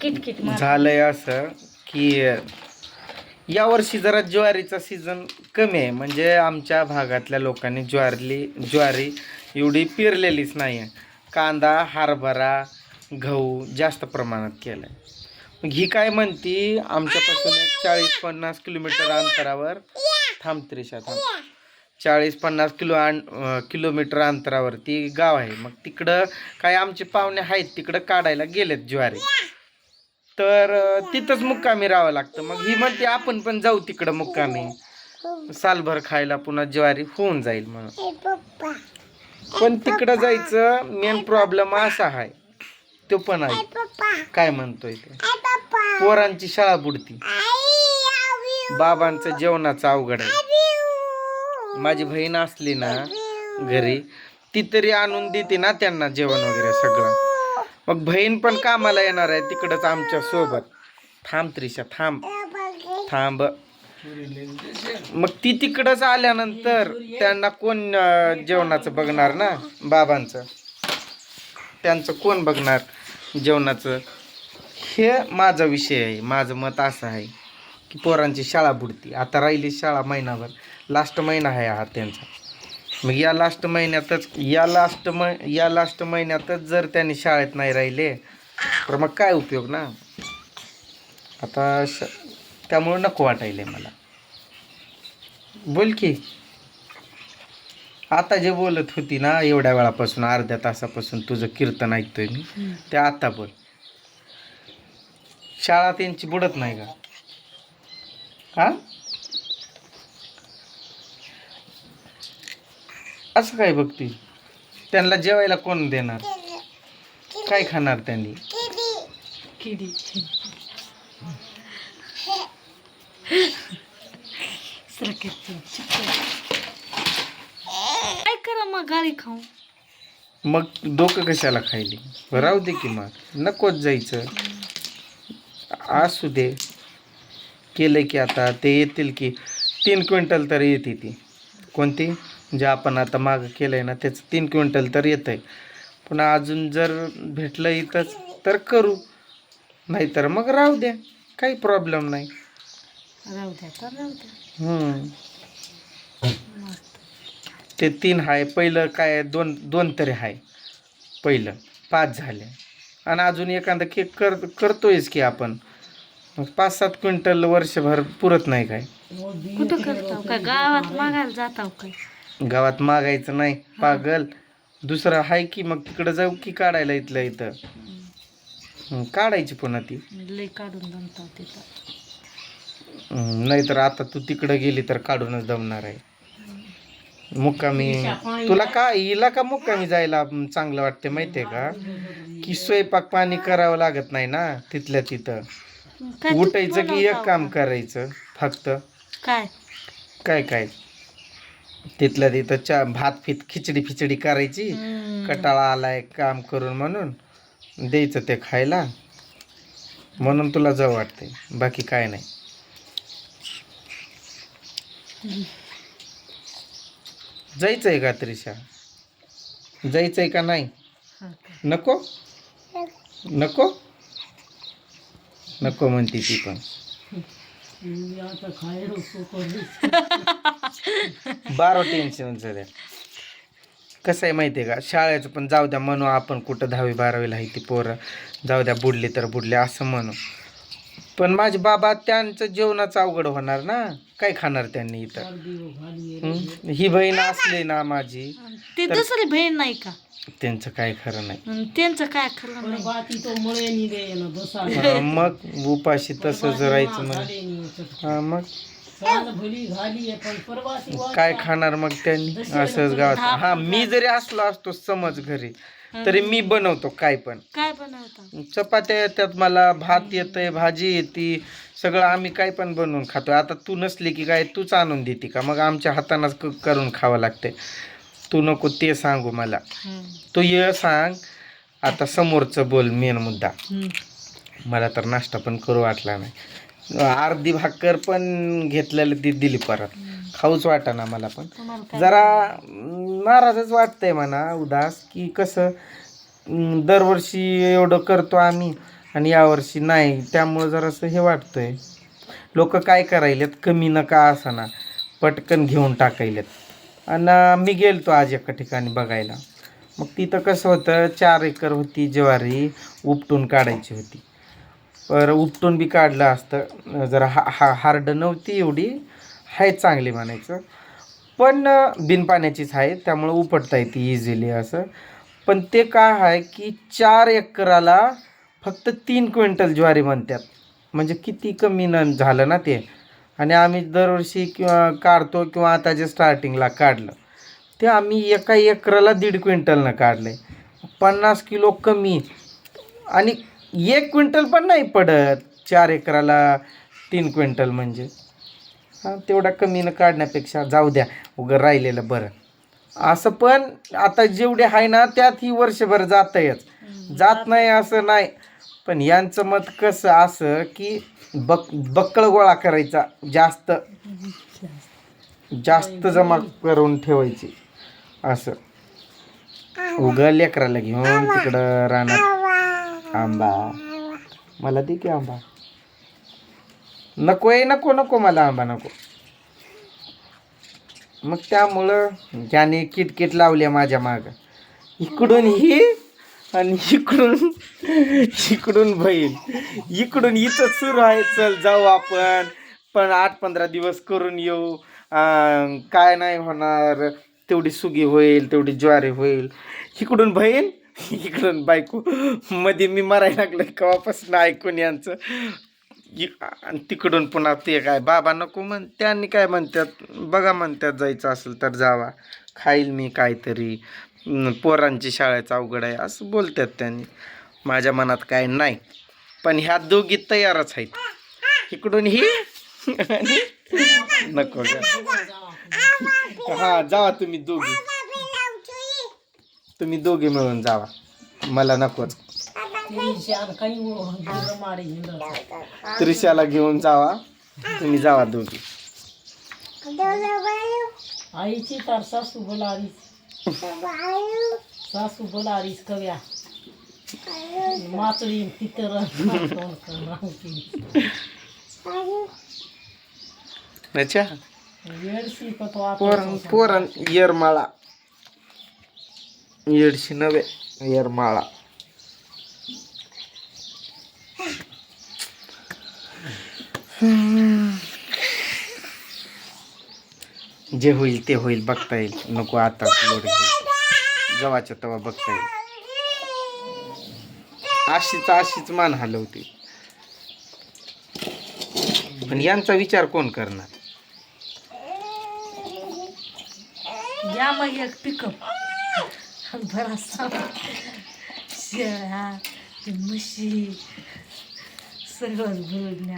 किटकिट मार झालंय असं की यावर्षी जरा ज्वारीचा सीझन कमी आहे. म्हणजे आमच्या भागातल्या लोकांनी ज्वारली ज्वारी एवढी पेरलेलीच नाही आहे कांदा हरभरा गहू जास्त प्रमाणात केला आहे मग ही काय म्हणती आमच्यापासून एक चाळीस पन्नास किलोमीटर अंतरावर थांबते त्रिशा थांब. चाळीस पन्नास किलो आण अं, किलोमीटर अंतरावरती गाव आहे. मग तिकडं काय आमचे पाहुणे आहेत तिकडं काढायला गेलेत ज्वारी. तर तिथंच मुक्कामी राहावं लागतं. मग ही म्हणते आपण पण जाऊ तिकडं मुक्कामी. सालभर खायला पुन्हा ज्वारी होऊन जाईल म्हणून. पण तिकडं जायचं मेन प्रॉब्लेम असा आहे. तो पण आहे. काय म्हणतोय ते? पोरांची शाळा बुडती. बाबांचं जेवणाचं अवघड आहे. माझी बहीण असली ना घरी ती तरी आणून देते ना त्यांना जेवण वगैरे सगळं. मग बहीण पण कामाला येणार आहे तिकडंच आमच्यासोबत. थांब त्रिशा थांब. थांब. मग ती तिकडंच आल्यानंतर त्यांना कोण जेवणाचं बघणार ना? बाबांचं. त्यांचं कोण बघणार जेवणाचं? हे माझा विषय आहे. माझं मत असं आहे की पोरांची शाळा बुडती. आता राहिली शाळा महिनाभर. लास्ट महिना आहे हा त्यांचा. मग या लास्ट महिन्यातच या लास्ट म या लास्ट महिन्यातच जर त्यांनी शाळेत नाही राहिले तर मग काय उपयोग ना? आता श त्यामुळं नको वाटायले मला. बोल की. आता जे बोलत होती ना एवढ्या वेळापासून अर्ध्या तासापासून तुझं कीर्तन ऐकतोय मी ते आता बोल. शाळा त्यांची बुडत नाही का? हा? असं काय बघती? त्यांना जेवायला कोण देणार? काय खाणार त्यांनी? किडी. काय करा मग गाडी खाऊ? मग डोकं कशाला खायली? राहू दे की मग. नकोच जायचं. असू दे. केलं की आता ते येतील की. तीन क्विंटल तर येते ती. कोणती? जे आपण आता मागं केलं आहे ना त्याचं तीन क्विंटल तर येतं आहे पुन्हा अजून जर भेटलं इथंच तर करू. नाहीतर मग राहू द्या. काही प्रॉब्लेम नाही. राहू द्या तर राहू द्या. हम्म. ते तीन आहे पहिलं काय दोन दोन तरी आहे पहिलं पाच झाले. आणि अजून एखादा केक कर करतोयच की आपण. मग पाच सात क्विंटल वर्षभर पुरत नाही काय. कुठं करताव काय? गावात मागायला जाताव काय? गावात मागायचं नाही पागल. दुसरं आहे की मग तिकडं जाऊ की काढायला इथलं इथं? हं, काढायची पुन्हा ती. लय काढून तिथं. हं, नाहीतर आता तू तिकडं गेली तर काढूनच दमणार आहे. मुक्कामी तुला का हिला का मुक्कामी जायला अं, चांगलं वाटते माहितीये का? की स्वयंपाक पाणी करावं लागत नाही ना तिथल्या तिथं. काय तू उठायचं की एक काम? करायचं फक्त. काय? काय काय? तिथल्या तिथं चा भात फित खिचडी फिचडी करायची. कटाळा आलाय काम करून म्हणून द्यायचं ते खायला. म्हणून तुला जाऊ वाटते बाकी काय नाही. जायचंय का त्रिशा? जायचंय का नाही? हा? नको? नको? नको म्हणते ती पण. बारा टेन्शन झाल्या कसं आहे माहिती आहे का? शाळेचं पण जाऊ द्या म्हणू आपण कुठं दहावी बारावीला आहे ती पोरं. जाऊ द्या बुडली तर बुडले असं म्हणू. पण माझे बाबा त्यांचं जेवणाचं अवघड होणार ना? काय खाणार त्यांनी इथं? हं? ही? बहीण असली ना माझी ते दुसरी बहीण नाही का? त्यांचं काय खरं नाही. अन त्यांचं काय खरं नाही. हा, मग उपाशी तसंच राहायचं म्हण. हा मग? काय खाणार मग त्यांनी? असंच गावात. हा मी जरी असलो असतो समज घरी तरी मी बनवतो काय पण. काय बनवता? चपात्या येतात मला भात येतंय भाजी येते सगळं आम्ही काय पण बनवून खातो आता तू नसली की काय तूच आणून देते का? मग आमच्या हातानंच करून खावं लागते. तू नको ते सांगू मला. तू ये सांग आता समोरचं बोल मेन मुद्दा. मला तर नाश्ता पण करू वाटला नाही. अर्धी भाकर पण घेतलेलं ती दिली परत. खाऊच वाटाना मला पण. जरा नाराजच वाटतंय म्हणा उदास की कसं दरवर्षी एवढं करतो आम्ही आणि यावर्षी नाही. त्यामुळं जरासं हे वाटतंय. लोक काय करायलेत कमी नका असाना. पटकन घेऊन टाकायलेत. आणि मी गेलतो आज एका ठिकाणी बघायला. मग तिथं कसं होतं चार एकर होती ज्वारी उपटून काढायची होती. पर उपटून बी काढलं असतं. जरा हा हा हार्ड नव्हती एवढी. आहे चांगली म्हणायचं. पण बिन पाण्याचीच आहे. त्यामुळं उपटता येते इझिली असं. पण ते काय आहे की चार एकराला फक्त तीन क्विंटल ज्वारी म्हणतात. म्हणजे किती कमी न झालं ना ते. आणि आम्ही दरवर्षी किंवा काढतो किंवा आता जे स्टार्टिंगला काढलं. ते आम्ही एका एकराला दीड क्विंटलनं काढलं आहे पन्नास किलो कमी. आणि एक क्विंटल पण नाही पडत. चार एकराला तीन क्विंटल म्हणजे. हां तेवढा कमीनं काढण्यापेक्षा जाऊ द्या उगं राहिलेलं बरं. असं पण आता जेवढे आहे ना त्यात ही वर्षभर जातंयच. जात नाही असं नाही. पण यांचं मत कसं असं की बक बक्कळ गोळा करायचा जास्त. जास्त जमा करून ठेवायची. असं. उगं लेकराला घेऊन तिकडं रानात आंबा. मला दे की आंबा. नको आहे नको नको मला आंबा नको. मग त्यामुळं ज्याने किटकिट लावल्या माझ्या माग इकडून ही आणि इकडून इकडून बहीण. इकडून इथं सुरू आहे चल जाऊ आपण. पण आठ पंधरा दिवस करून येऊ. काय नाही होणार. तेवढी सुगी होईल तेवढी ज्वारी होईल. इकडून बहीण इकडून बायको. मध्ये मी मरायला लागलं केव्हापासून ऐकून यांचं? आणि तिकडून पुन्हा ते काय बाबा नको म्हण त्यांनी काय म्हणतात बघा म्हणतात जायचं असेल तर जावा. खाईल मी काहीतरी. पोरांची शाळेचं अवघड आहे असं बोलतात त्यांनी. माझ्या मनात काय नाही. पण ह्या दोघी तयारच आहेत. इकडून ही नको हा जावा तुम्ही दोघी. तुम्ही दोघी मिळून जावा. मला नकोच. त्रिशाला घेऊन जावा. तुम्ही जावा दोघी. आईची तर सासू बोलारीस. सासू बोलारीस कव्या. माचळी तितर अच्छा. पोरण पोरण येरमाळा. येडशी नव्हे. येरमाळा. जे होईल ते होईल बघता येईल. नको आता लोड. जवाच्या तवा बघता येईल. अशीच अशीच मान हलवते पण यांचा विचार कोण करणार? या मग एक पिकअप बराचसा शेळ्या म्हशी सगळंच भरून